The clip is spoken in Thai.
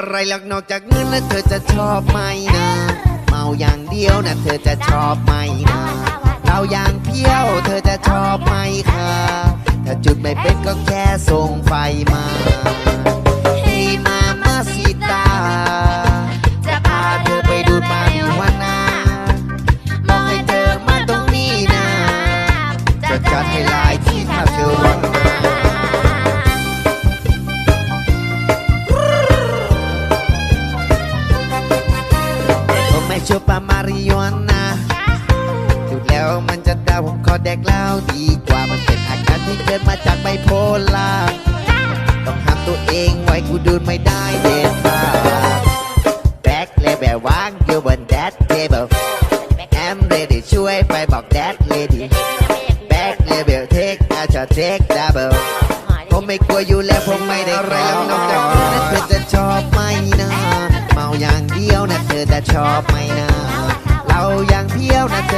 อะไรหรอกนอกจากเงินแล้วเธอจะชอบไหมนะ เมาอย่างเดียวนะเธอจะชอบไหมนะเราอย่างเพี้ยวเธอจะชอบไหมคะถ้าจุดไม่เป็นก็แค่ส่งไฟมาให้มาายที่ถ้าเธอผมไม่ชอบปามาริโอนาดูแล้วมันจะดาวผมขอแดกเหล้าดีกว่ามันเป็นอาการที่เกิดมาจากไบโพล่าต้องห้ามตัวเองไว้กูดูไม่ได้เด็ดขาดแบ็คเลเบลวางอยู่บนแดดเทเบิลแอมเรดี้ช่วยไปบอกแดดเลดี้ แบ็คเลเบลเทคอาจจะเทคดับเบิลผมไม่กลัวอยู่แล้วผมไม่ได้อะไรแล้วนอกจากนั้นเธอจะชอบไหมนะเมาอย่างเดียวนะเธอจะชอบไหมนะเราอย่างเพี้ยวนะเธอ